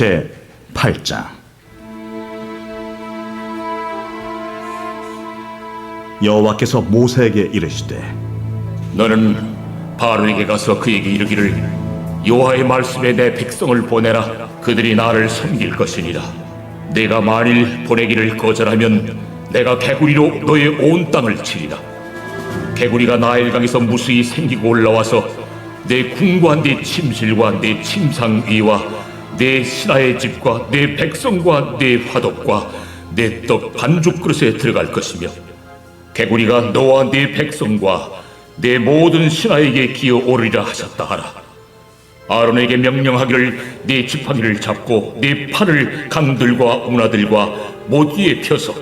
제 8장. 여호와께서 모세에게 이르시되 너는 바로에게 가서 그에게 이르기를 여호와의 말씀에 내 백성을 보내라. 그들이 나를 섬길 것이니라. 내가 만일 보내기를 거절하면 내가 개구리로 너의 온 땅을 치리라. 개구리가 나일강에서 무수히 생기고 올라와서 내 궁과 내 침실과 내 침상 위와 내 신하의 집과 내 백성과 내 화덕과 내 떡 반죽 그릇에 들어갈 것이며 개구리가 너와 네 백성과 내 모든 신하에게 기어 오르리라 하셨다 하라. 아론에게 명령하기를 네 지팡이를 잡고 네 팔을 강들과 운하들과 못 위에 펴서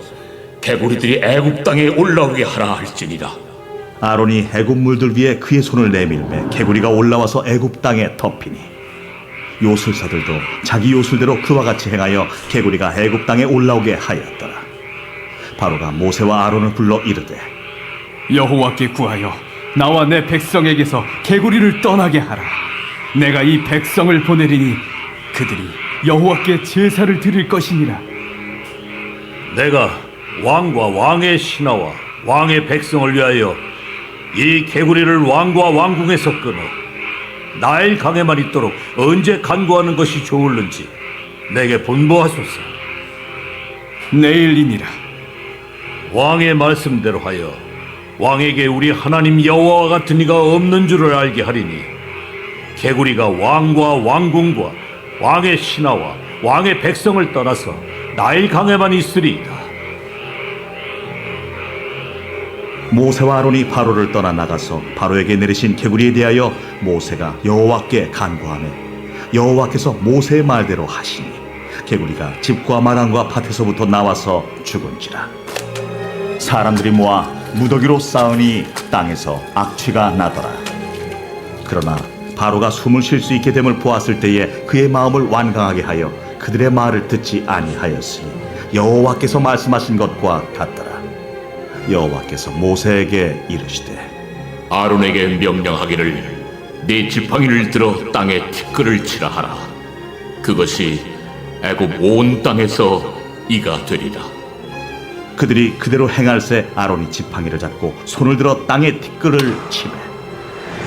개구리들이 애굽 땅에 올라오게 하라 할지니라. 아론이 애굽 물들 위에 그의 손을 내밀매 개구리가 올라와서 애굽 땅에 덮이니 요술사들도 자기 요술대로 그와 같이 행하여 개구리가 애굽 땅에 올라오게 하였더라 바로가 모세와 아론을 불러 이르되 여호와께 구하여 나와 내 백성에게서 개구리를 떠나게 하라. 내가 이 백성을 보내리니 그들이 여호와께 제사를 드릴 것이니라. 내가 왕과 왕의 신하와 왕의 백성을 위하여 이 개구리를 왕과 왕궁에서 끊어 나일 강에만 있도록 언제 간구하는 것이 좋을는지 내게 분부하소서. 내일이니라. 왕의 말씀대로 하여 왕에게 우리 하나님 여호와와 같은 이가 없는 줄을 알게 하리니 개구리가 왕과 왕궁과 왕의 신하와 왕의 백성을 떠나서 나일 강에만 있으리이다. 모세와 아론이 바로를 떠나 나가서 바로에게 내리신 개구리에 대하여 모세가 여호와께 간구하며 여호와께서 모세의 말대로 하시니 개구리가 집과 마당과 밭에서부터 나와서 죽은지라. 사람들이 모아 무더기로 쌓으니 땅에서 악취가 나더라. 그러나 바로가 숨을 쉴 수 있게 됨을 보았을 때에 그의 마음을 완강하게 하여 그들의 말을 듣지 아니하였으니 여호와께서 말씀하신 것과 같더라 여호와께서 모세에게 이르시되 아론에게 명령하기를 네 지팡이를 들어 땅에 티끌을 치라 하라. 그것이 애굽 온 땅에서 이가 되리라. 그들이 그대로 행할새 아론이 지팡이를 잡고 손을 들어 땅에 티끌을 치매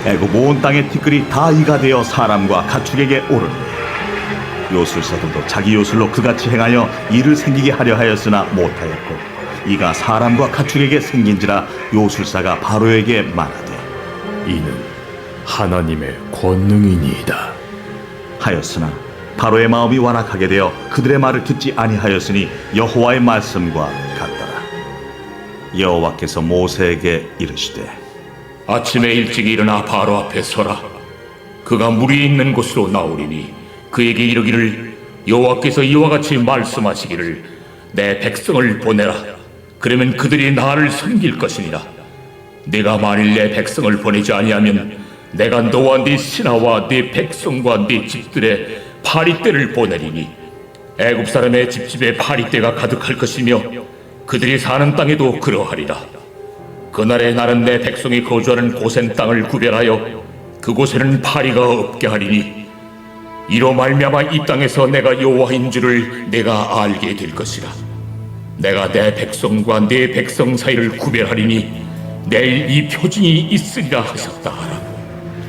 애굽 온 땅의 티끌이 다 이가 되어 사람과 가축에게 오르니 요술사들도 자기 요술로 그같이 행하여 이를 생기게 하려 하였으나 못하였고 이가 사람과 가축에게 생긴지라 요술사가 바로에게 말하되 이는 하나님의 권능이니이다. 하였으나 바로의 마음이 완악하게 되어 그들의 말을 듣지 아니하였으니 여호와의 말씀과 같더라 여호와께서 모세에게 이르시되 아침에 일찍 일어나 바로 앞에 서라. 그가 물이 있는 곳으로 나오리니 그에게 이르기를 여호와께서 이와 같이 말씀하시기를 내 백성을 보내라. 그러면 그들이 나를 섬길 것이니라. 내가 만일 내 백성을 보내지 아니하면 내가 너와 네 신하와 네 백성과 네 집들의 파리떼를 보내리니 애굽 사람의 집집에 파리떼가 가득할 것이며 그들이 사는 땅에도 그러하리라. 그날에 나는 내 백성이 거주하는 고센 땅을 구별하여 그곳에는 파리가 없게 하리니 이로 말미암아 이 땅에서 내가 여호와인 줄을 내가 알게 될 것이라 내가 내 백성과 내 백성 사이를 구별하리니 내일 이 표징이 있으리라 하셨다 하라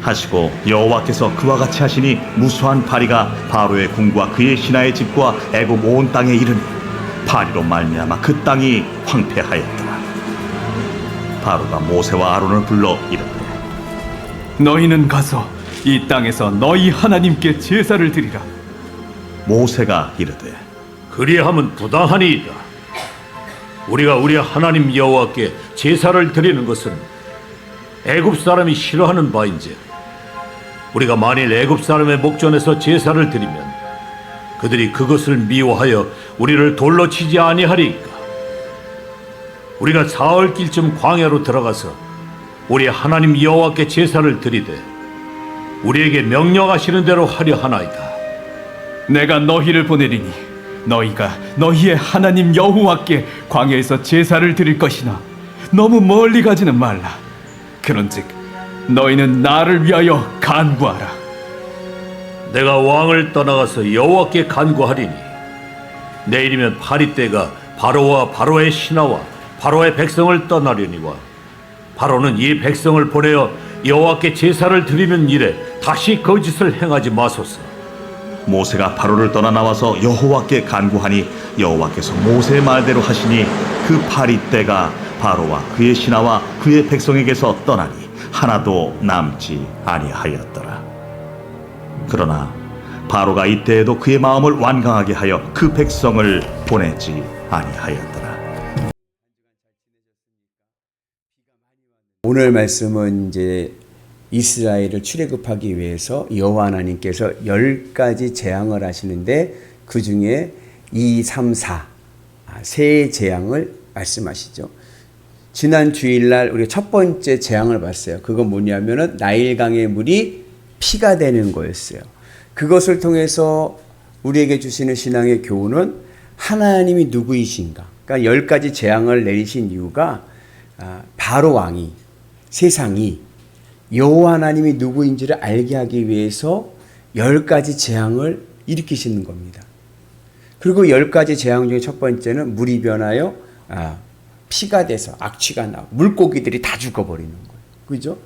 하시고 여호와께서 그와 같이 하시니 무수한 파리가 바로의 궁과 그의 신하의 집과 애굽 온 땅에 이르니 파리로 말미암아 그 땅이 황폐하였더라 바로가 모세와 아론을 불러 이르되 너희는 가서 이 땅에서 너희 하나님께 제사를 드리라. 모세가 이르되 그리하면 부당하니이다. 우리가 우리 하나님 여호와께 제사를 드리는 것은 애굽 사람이 싫어하는 바인지 우리가 만일 애굽 사람의 목전에서 제사를 드리면 그들이 그것을 미워하여 우리를 돌로 치지 아니하리까 우리가 사흘 길쯤 광야로 들어가서 우리 하나님 여호와께 제사를 드리되 우리에게 명령하시는 대로 하려 하나이다. 내가 너희를 보내리니 너희가 너희의 하나님 여호와께 광야에서 제사를 드릴 것이나 너무 멀리 가지는 말라. 그런즉 너희는 나를 위하여 간구하라. 내가 왕을 떠나가서 여호와께 간구하리니 내일이면 파리 때가 바로와 바로의 신하와 바로의 백성을 떠나려니와 바로는 이 백성을 보내어 여호와께 제사를 드리는 일에 다시 거짓을 행하지 마소서. 모세가 바로를 떠나 나와서 여호와께 간구하니 여호와께서 모세의 말대로 하시니 그 파리 때가 바로와 그의 신하와 그의 백성에게서 떠나니 하나도 남지 아니하였더라. 그러나 바로가 이때에도 그의 마음을 완강하게 하여 그 백성을 보내지 아니하였더라. 오늘 말씀은 이제 이스라엘을 출애굽하기 위해서 여호와 하나님께서 열 가지 재앙을 하시는데 그 중에 2, 3, 4, 아, 세 재앙을 말씀하시죠. 지난 주일날 우리 첫 번째 재앙을 봤어요. 그건 뭐냐면은 나일강의 물이 피가 되는 거였어요. 그것을 통해서 우리에게 주시는 신앙의 교훈은 하나님이 누구이신가? 그러니까 열 가지 재앙을 내리신 이유가 아, 바로 왕이 세상이 여호와 하나님이 누구인지를 알게 하기 위해서 열 가지 재앙을 일으키시는 겁니다. 그리고 열 가지 재앙 중에 첫 번째는 물이 변하여 아, 피가 돼서 악취가 나고 물고기들이 다 죽어버리는 거예요. 그죠?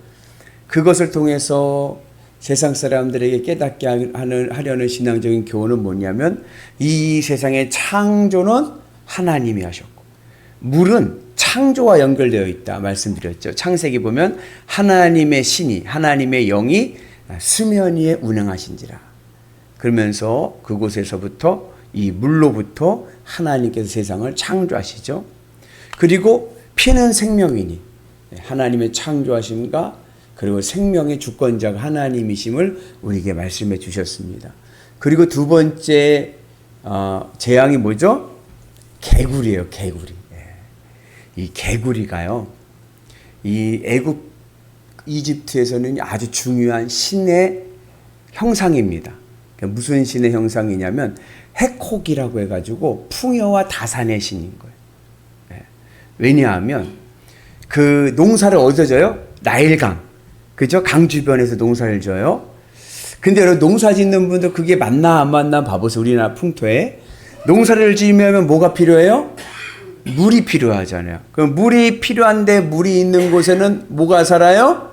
그것을 통해서 세상 사람들에게 깨닫게 하는, 하려는 신앙적인 교훈은 뭐냐면 이 세상의 창조는 하나님이 하셨고 물은 창조와 연결되어 있다 말씀드렸죠. 창세기 보면 하나님의 신이 하나님의 영이 수면 위에 운행하신지라. 그러면서 그곳에서부터 이 물로부터 하나님께서 세상을 창조하시죠. 그리고 피는 생명이니 하나님의 창조하심과 그리고 생명의 주권자가 하나님이심을 우리에게 말씀해 주셨습니다. 그리고 두 번째 어, 재앙이 뭐죠? 개구리예요, 개구리. 예. 이 개구리가요. 이 애굽 이집트에서는 아주 중요한 신의 형상입니다. 그러니까 무슨 신의 형상이냐면 해콕이라고 해가지고 풍요와 다산의 신인 거예요. 예. 왜냐하면 그 농사를 어디서 져요? 나일강. 그죠? 강 주변에서 농사를 져요. 근데 여러분 농사 짓는 분들 그게 맞나 안 맞나 봐보세요. 우리나라 풍토에. 농사를 지으면 뭐가 필요해요? 물이 필요하잖아요. 그럼 물이 필요한데 물이 있는 곳에는 뭐가 살아요?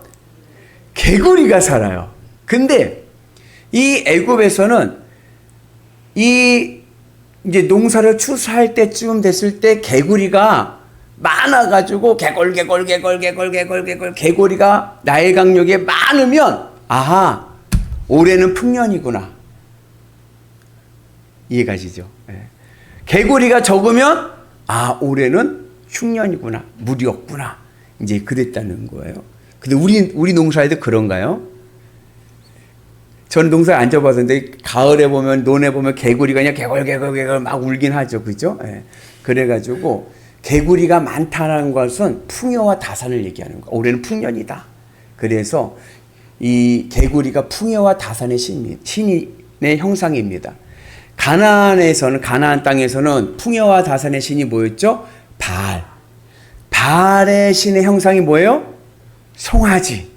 개구리가 살아요. 근데 이 애굽에서는 이 이제 농사를 추수할 때쯤 됐을 때 개구리가 많아가지고 개골 개골 개골 개골 개골 개골 개구리가 나일 강력에 많으면 아하 올해는 풍년이구나 이해가시죠? 예. 개구리가 적으면 아 올해는 흉년이구나 없구나 이제 그랬다는 거예요. 근데 우리 우리 농사에도 그런가요? 저는 농사에 안 접었는데 가을에 보면 논에 보면 개구리가 그냥 개골 막 울긴 하죠, 그죠? 예. 그래가지고 개구리가 많다는 것은 풍요와 다산을 얘기하는 거. 올해는 풍년이다. 그래서 이 개구리가 풍요와 다산의 신, 신의 형상입니다. 가나안에서는 가나안 땅에서는 풍요와 다산의 신이 뭐였죠? 발. 발의 신의 형상이 뭐예요? 송아지.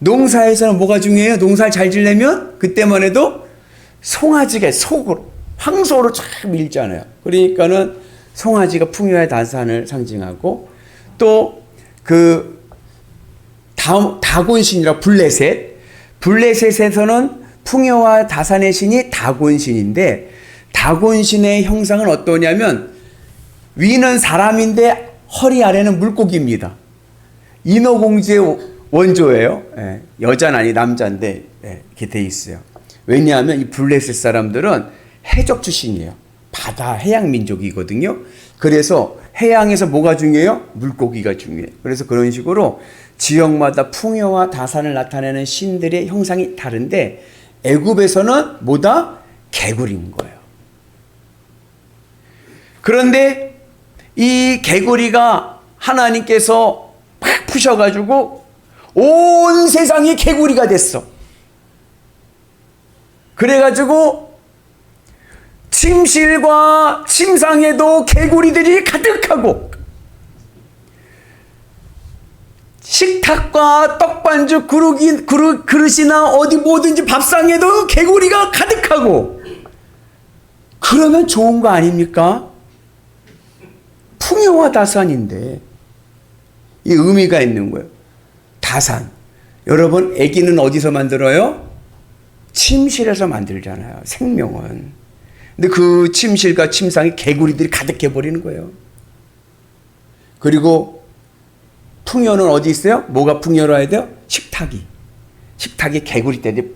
농사에서는 뭐가 중요해요? 농사를 잘 지려면 그때만 해도 송아지가 속으로 황소로 쫙 밀잖아요. 그러니까는 송아지가 풍요의 다산을 상징하고 또 그 다곤신이라 블레셋 블레셋에서는 풍요와 다산의 신이 다곤신인데 다곤신의 형상은 어떠냐면 위는 사람인데 허리 아래는 물고기입니다. 인어공주의 원조예요. 예, 여자는 아니 남자인데 예, 이렇게 돼 있어요. 왜냐하면 이 블레셋 사람들은 해적 출신이에요. 바다 해양 민족이거든요. 그래서 해양에서 뭐가 중요해요? 물고기가 중요해요. 그래서 그런 식으로 지역마다 풍요와 다산을 나타내는 신들의 형상이 다른데 애굽에서는 뭐다? 개구리인 거예요. 그런데 이 개구리가 하나님께서 팍 푸셔가지고 온 세상이 개구리가 됐어. 그래가지고 침실과 침상에도 개구리들이 가득하고 식탁과 떡반죽 그릇이, 그릇, 그릇이나 어디 뭐든지 밥상에도 개구리가 가득하고 그러면 좋은 거 아닙니까? 풍요와 다산인데 이 의미가 있는 거예요. 다산. 여러분, 아기는 어디서 만들어요? 침실에서 만들잖아요. 생명은. 근데 그 침실과 침상에 개구리들이 가득해 버리는 거예요. 그리고 풍요는 어디 있어요? 뭐가 풍요로워야 돼요? 식탁이. 식탁에 개구리 떼들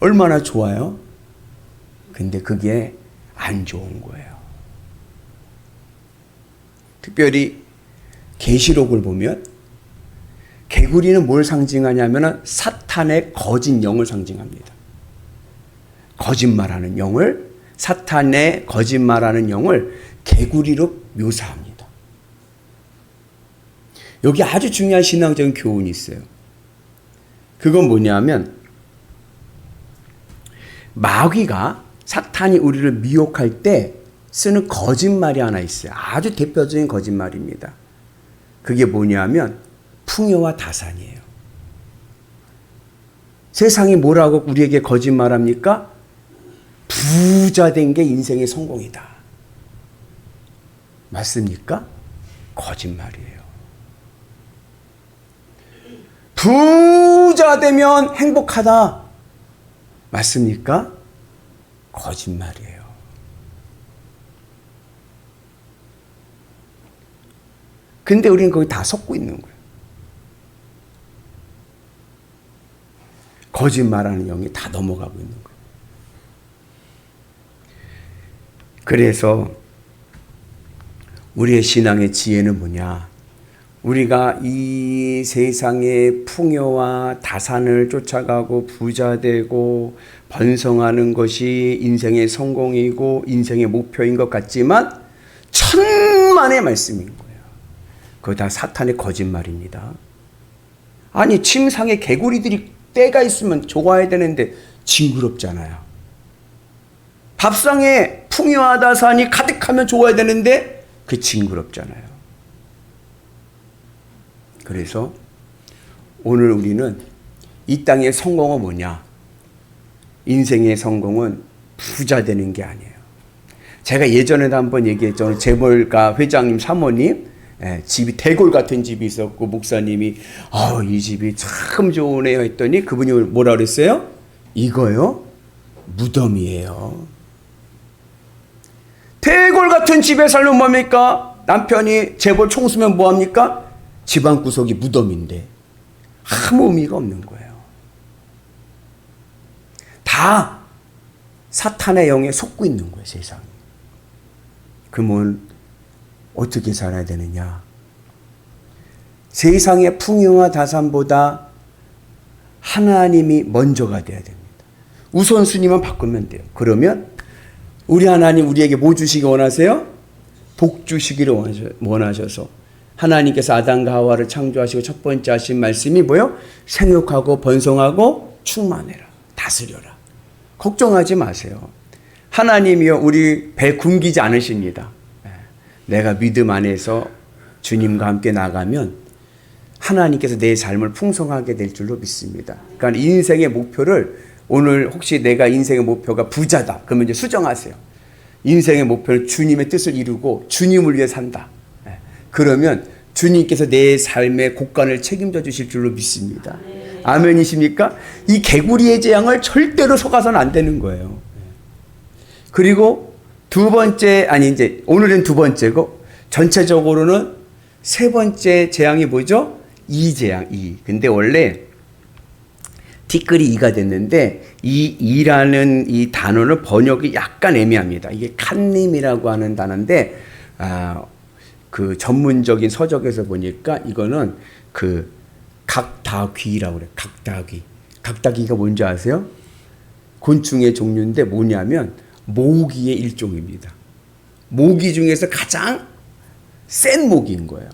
얼마나 좋아요? 근데 그게 안 좋은 거예요. 특별히 계시록을 보면 개구리는 뭘 상징하냐면 사탄의 거짓 영을 상징합니다. 거짓말하는 영을 사탄의 거짓말하는 영을 개구리로 묘사합니다. 여기 아주 중요한 신앙적인 교훈이 있어요. 그건 뭐냐면 마귀가 사탄이 우리를 미혹할 때 쓰는 거짓말이 하나 있어요. 아주 대표적인 거짓말입니다. 그게 뭐냐면 풍요와 다산이에요. 세상이 뭐라고 우리에게 거짓말합니까? 부자 된 게 인생의 성공이다. 맞습니까? 거짓말이에요. 부자 되면 행복하다. 맞습니까? 거짓말이에요. 근데 우리는 거기 다 속고 있는 거예요. 거짓말하는 영이 다 넘어가고 있는 거예요. 그래서 우리의 신앙의 지혜는 뭐냐? 우리가 이 세상의 풍요와 다산을 쫓아가고 부자 되고 번성하는 것이 인생의 성공이고 인생의 목표인 것 같지만 천만의 말씀인 거예요. 그거 다 사탄의 거짓말입니다. 아니 침상에 개구리들이 때가 있으면 좋아야 되는데 징그럽잖아요. 밥상에 풍요하다 산이 가득하면 좋아야 되는데 그 징그럽잖아요. 그래서 오늘 우리는 이 땅의 성공은 뭐냐? 인생의 성공은 부자 되는 게 아니에요. 제가 예전에도 한번 얘기했죠. 재벌가 회장님 사모님 예, 집이 대골 같은 집이 있었고 목사님이 아, 이 집이 참 좋으네요 했더니 그분이 뭐라 그랬어요? 이거요? 무덤이에요. 대골 같은 집에 살면 뭡니까? 남편이 재벌 총수면 뭐합니까? 집안 구석이 무덤인데 아무 의미가 없는 거예요. 다 사탄의 영에 속고 있는 거예요, 세상이. 그러면 어떻게 살아야 되느냐? 세상의 풍요와 다산보다 하나님이 먼저가 돼야 됩니다. 우선순위만 바꾸면 돼요. 그러면 우리 하나님 우리에게 뭐 주시기 원하세요? 복 주시기를 원하셔서 하나님께서 아담과 하와를 창조하시고 첫 번째 하신 말씀이 뭐요? 생육하고 번성하고 충만해라. 다스려라. 걱정하지 마세요. 하나님이요 우리 배 굶기지 않으십니다. 예. 내가 믿음 안에서 주님과 함께 나가면 하나님께서 내 삶을 풍성하게 될 줄로 믿습니다. 그러니까 인생의 목표를 오늘 혹시 내가 인생의 목표가 부자다. 그러면 이제 수정하세요. 인생의 목표는 주님의 뜻을 이루고 주님을 위해 산다. 예. 그러면 주님께서 내 삶의 곡간을 책임져 주실 줄로 믿습니다. 아멘이십니까? 이 개구리의 재앙을 절대로 속아서는 안 되는 거예요. 그리고 두 번째, 아니, 이제 오늘은 두 번째고, 전체적으로는 세 번째 재앙이 뭐죠? 이 재앙, 이. 근데 원래 티끌이 이가 됐는데, 이 이라는 이 단어는 번역이 약간 애매합니다. 이게 칸님이라고 하는 단어인데, 아, 그 전문적인 서적에서 보니까 이거는 그 각다귀라고 그래. 각다귀. 각다귀가 뭔지 아세요? 곤충의 종류인데 뭐냐면 모기의 일종입니다. 모기 중에서 가장 센 모기인 거예요.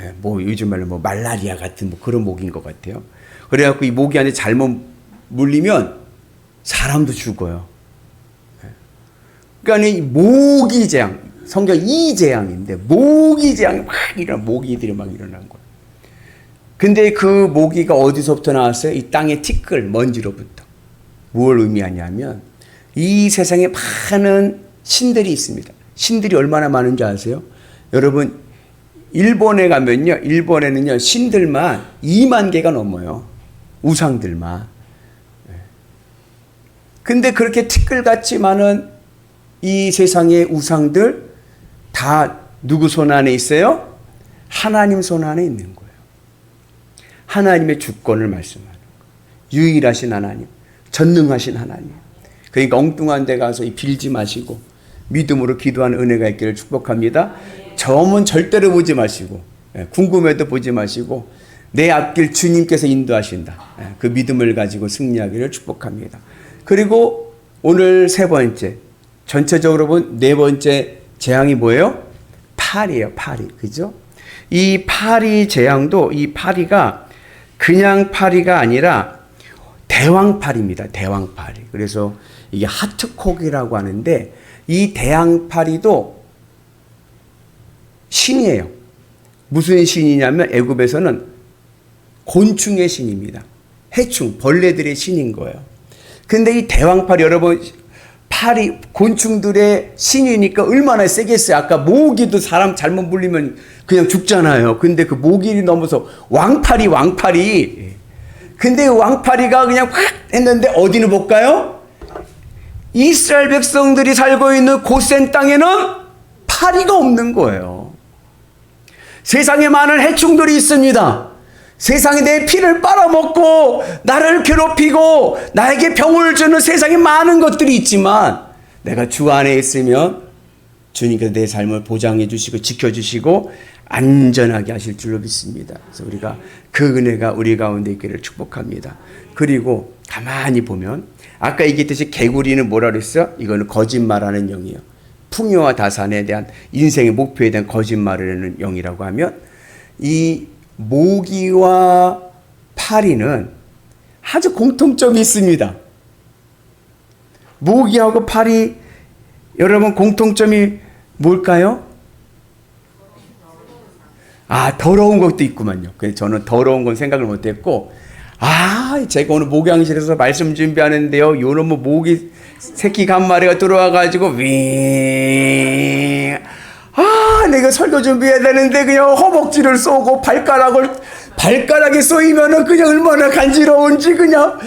예, 뭐 요즘 말로 뭐 말라리아 같은 뭐 그런 모기인 것 같아요. 그래갖고 이 모기 안에 잘못 물리면 사람도 죽어요. 예. 그러니까 이 모기 재앙, 성경 이 재앙인데 모기 재앙이 막 일어나 모기들이 막 일어난 거예요. 근데 그 모기가 어디서부터 나왔어요? 이 땅의 티끌, 먼지로부터. 뭘 의미하냐면 이 세상에 많은 신들이 있습니다. 신들이 얼마나 많은지 아세요? 여러분 일본에 가면요. 일본에는요. 신들만 2만 개가 넘어요. 우상들만. 예. 근데 그렇게 티끌같이 많은 이 세상의 우상들 다 누구 손 안에 있어요? 하나님 손 안에 있는 거예요. 하나님의 주권을 말씀하는 거예요. 유일하신 하나님, 전능하신 하나님. 그러니까 엉뚱한 데 가서 이 빌지 마시고 믿음으로 기도하는 은혜가 있기를 축복합니다. 점은 절대로 보지 마시고 예, 궁금해도 보지 마시고 내 앞길 주님께서 인도하신다. 예, 그 믿음을 가지고 승리하기를 축복합니다. 그리고 오늘 세 번째 전체적으로 본 네 번째 재앙이 뭐예요? 파리예요, 파리. 그죠? 이 파리 재앙도 이 파리가 그냥 파리가 아니라 대왕파리입니다. 대왕파리. 그래서 이게 하트콕이라고 하는데 이 대왕파리도 신이에요. 무슨 신이냐면 애굽에서는 곤충의 신입니다. 해충, 벌레들의 신인 거예요. 근데 이 대왕파리 여러분 파리 곤충들의 신이니까 얼마나 세겠어요. 아까 모기도 사람 잘못 물리면 그냥 죽잖아요. 근데 그 모기를 넘어서 왕파리 왕파리. 근데 왕파리가 그냥 확 했는데 어디는 볼까요? 이스라엘 백성들이 살고 있는 고센 땅에는 파리가 없는 거예요. 세상에 많은 해충들이 있습니다. 세상에 내 피를 빨아먹고 나를 괴롭히고 나에게 병을 주는 세상에 많은 것들이 있지만 내가 주 안에 있으면 주님께서 내 삶을 보장해 주시고 지켜 주시고 안전하게 하실 줄로 믿습니다. 그래서 우리가 그 은혜가 우리 가운데 있기를 축복합니다. 그리고 가만히 보면 아까 얘기했듯이 개구리는 뭐라 그랬어? 이거는 거짓말하는 영이에요. 풍요와 다산에 대한 인생의 목표에 대한 거짓말을 하는 영이라고 하면 이 모기와 파리는 아주 공통점이 있습니다. 모기하고 파리 여러분 공통점이 뭘까요? 아 더러운 것도 있구만요. 그래서 저는 더러운 건 생각을 못했고 아 제가 오늘 목양실에서 말씀 준비하는데요. 뭐 모기 새끼가 한 마리가 들어와가지고 윙. 아 내가 설교 준비해야 되는데 그냥 허벅지를 쏘고 발가락을 발가락에 쏘이면은 그냥 얼마나 간지러운지 그냥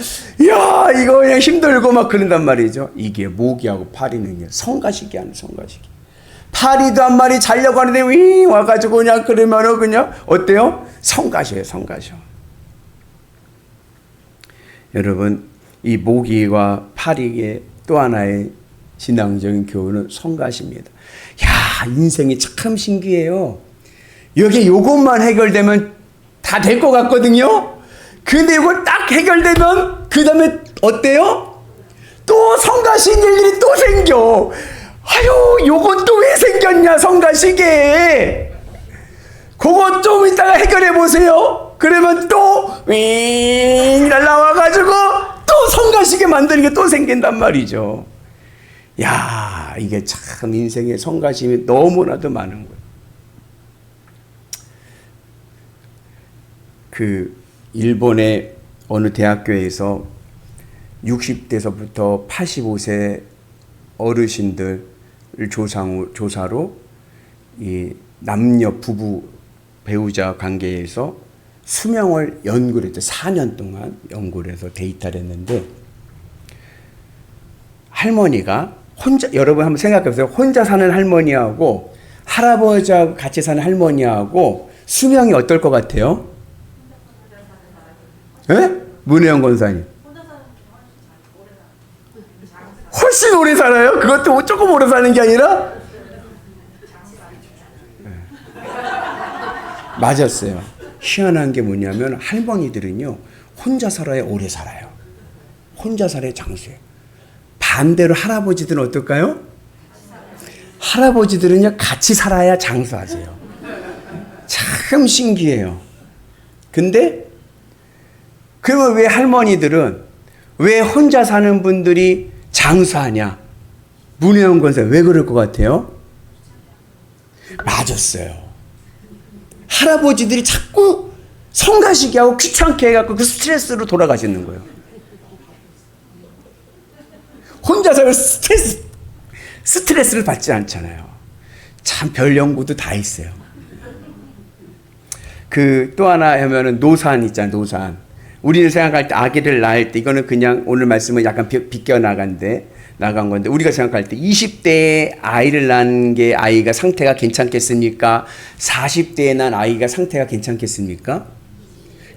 야 이거 그냥 힘들고 막 그런단 말이죠. 이게 모기하고 파리는요 성가시기 하는 성가시기. 파리도 한 마리 자려고 하는데 윙 와가지고 그냥 그러면은 그냥 어때요? 성가셔요 성가셔. 여러분 이 모기와 파리의 또 하나의 신앙적인 교훈은 성가십니다. 야 인생이 참 신기해요. 여기 요것만 해결되면 다 될 것 같거든요. 근데 이걸 딱 해결되면 그 다음에 어때요? 또 성가신 일들이 또 생겨. 아유 요건 또 왜 생겼냐 성가시게. 그거 좀 이따가 해결해 보세요. 그러면 또 윙 날라와가지고 또 성가시게 만드는 게 또 생긴단 말이죠. 야 이게 참 인생의 성가심이 너무나도 많은 거예요. 그 일본의 어느 대학교에서 60대서부터 85세 어르신들을 조상, 조사로 이 남녀 부부 배우자 관계에서 수명을 연구를 했대 4년 동안 연구를 해서 데이터를 했는데 할머니가 혼자 여러분 한번 생각해 보세요. 혼자 사는 할머니하고 할아버지하고 같이 사는 할머니하고 수명이 어떨 것 같아요? 예? 문혜영 권사님. 훨씬 오래 살아요? 그것도 조금 오래 사는 게 아니라? 네. 맞았어요. 희한한 게 뭐냐면 할머니들은요, 혼자 살아야 오래 살아요. 혼자 살아야 장수해요. 반대로 할아버지들은 어떨까요? 할아버지들은요, 같이 살아야 장수하세요. 참 신기해요. 근데 그러면 왜 할머니들은 왜 혼자 사는 분들이 장수하냐? 문혜영 권사 왜 그럴 것 같아요? 맞았어요. 할아버지들이 자꾸 성가시게 하고 귀찮게 해갖고 그 스트레스로 돌아가시는 거예요. 혼자서 스트레스, 스트레스를 받지 않잖아요. 참 별 연구도 다 있어요. 그 또 하나 하면은 노산 있잖아요, 노산. 우리는 생각할 때 아기를 낳을 때 이거는 그냥 오늘 말씀은 약간 비- 비껴 나간데 나간 건데 우리가 생각할 때 20대에 아이를 낳은 게 아이가 상태가 괜찮겠습니까? 40대에 난 아이가 상태가 괜찮겠습니까?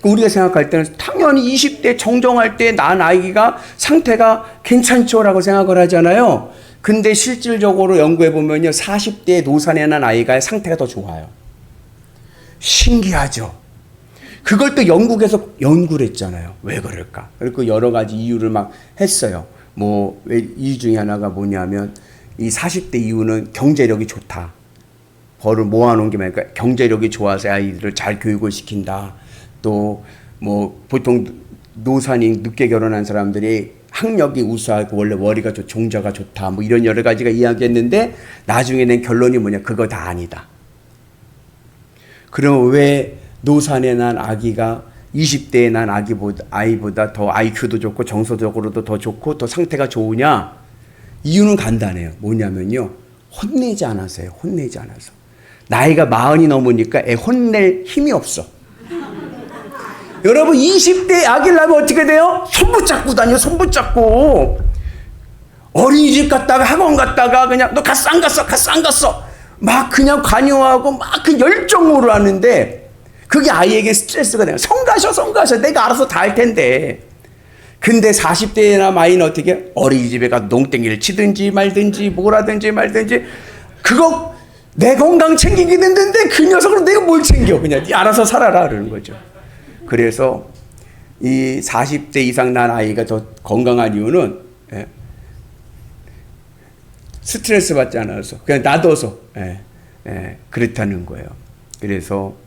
그 우리가 생각할 때는 당연히 20대 정정할 때 낳은 아이가 상태가 괜찮죠라고 생각을 하잖아요. 근데 실질적으로 연구해 보면요. 40대 노산에 난 아이가 상태가 더 좋아요. 신기하죠. 그걸 또 영국에서 연구를 했잖아요. 왜 그럴까? 그리고 여러 가지 이유를 막 했어요. 뭐, 왜 이유 중에 하나가 뭐냐면, 이 40대 이유는 경제력이 좋다. 벌을 모아놓은 게 많으니까 경제력이 좋아서 아이들을 잘 교육을 시킨다. 또, 뭐, 보통 노산이 늦게 결혼한 사람들이 학력이 우수하고 원래 머리가 좋, 종자가 좋다. 뭐 이런 여러 가지가 이야기했는데, 나중에는 결론이 뭐냐? 그거 다 아니다. 그럼 왜 노산에 난 아기가 20대에 난 아기보다 아이보다 더 IQ도 좋고 정서적으로도 더 좋고 더 상태가 좋으냐? 이유는 간단해요. 뭐냐면요. 혼내지 않아서요. 혼내지 않아서. 나이가 마흔이 넘으니까 애 혼낼 힘이 없어. 여러분 20대 아기를 낳으면 어떻게 돼요? 손 붙잡고 다녀. 손 붙잡고. 어린이집 갔다가 학원 갔다가 그냥 너 갔어 안 갔어 갔어 안 갔어 막 그냥 관여하고 막 그 열정으로 하는데 그게 아이에게 스트레스가 돼요 성가셔 성가셔 내가 알아서 다 할 텐데 근데 40대나 아이는 어떻게 어린이집에 가서 농땡이를 치든지 말든지 뭐라든지 말든지 그거 내 건강 챙기기 힘든데 그 녀석으로 내가 뭘 챙겨 그냥 네 알아서 살아라 그러는 거죠 그래서 이 40대 이상 난 아이가 더 건강한 이유는 예, 스트레스 받지 않아서 그냥 놔둬서 예, 예, 그렇다는 거예요. 그래서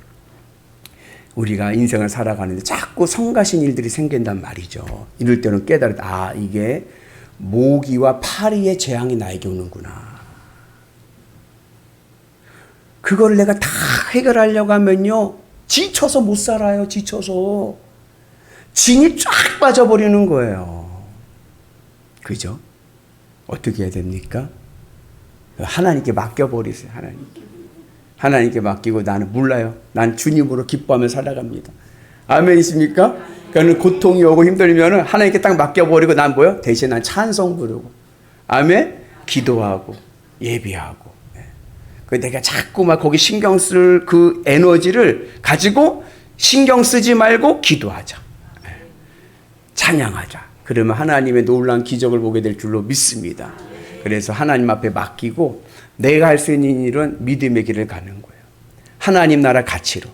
우리가 인생을 살아가는데 자꾸 성가신 일들이 생긴단 말이죠. 이럴 때는 깨달아 아 이게 모기와 파리의 재앙이 나에게 오는구나. 그걸 내가 다 해결하려고 하면요 지쳐서 못 살아요. 지쳐서 진이 쫙 빠져버리는 거예요. 그죠? 어떻게 해야 됩니까? 하나님께 맡겨버리세요. 하나님께. 하나님께 맡기고 나는 몰라요. 난 주님으로 기뻐하며 살아갑니다. 아멘이십니까? 그러니까 고통이 오고 힘들면 하나님께 딱 맡겨버리고 난 뭐요? 대신 난 찬송 부르고. 아멘? 기도하고 예비하고. 내가 자꾸 막 거기 신경 쓸 그 에너지를 가지고 신경 쓰지 말고 기도하자. 네. 찬양하자. 그러면 하나님의 놀라운 기적을 보게 될 줄로 믿습니다. 그래서 하나님 앞에 맡기고 내가 할 수 있는 일은 믿음의 길을 가는 거예요. 하나님 나라 가치로.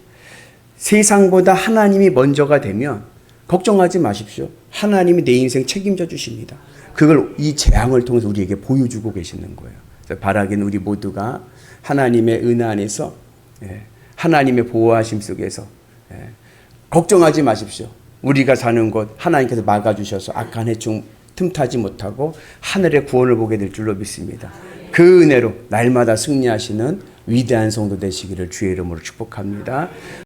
세상보다 하나님이 먼저가 되면 걱정하지 마십시오. 하나님이 내 인생 책임져 주십니다. 그걸 이 재앙을 통해서 우리에게 보여주고 계시는 거예요. 바라기는 우리 모두가 하나님의 은혜 안에서 예, 하나님의 보호하심 속에서 예, 걱정하지 마십시오. 우리가 사는 곳 하나님께서 막아주셔서 악한 해충 틈타지 못하고 하늘의 구원을 보게 될 줄로 믿습니다. 그 은혜로 날마다 승리하시는 위대한 성도 되시기를 주의 이름으로 축복합니다.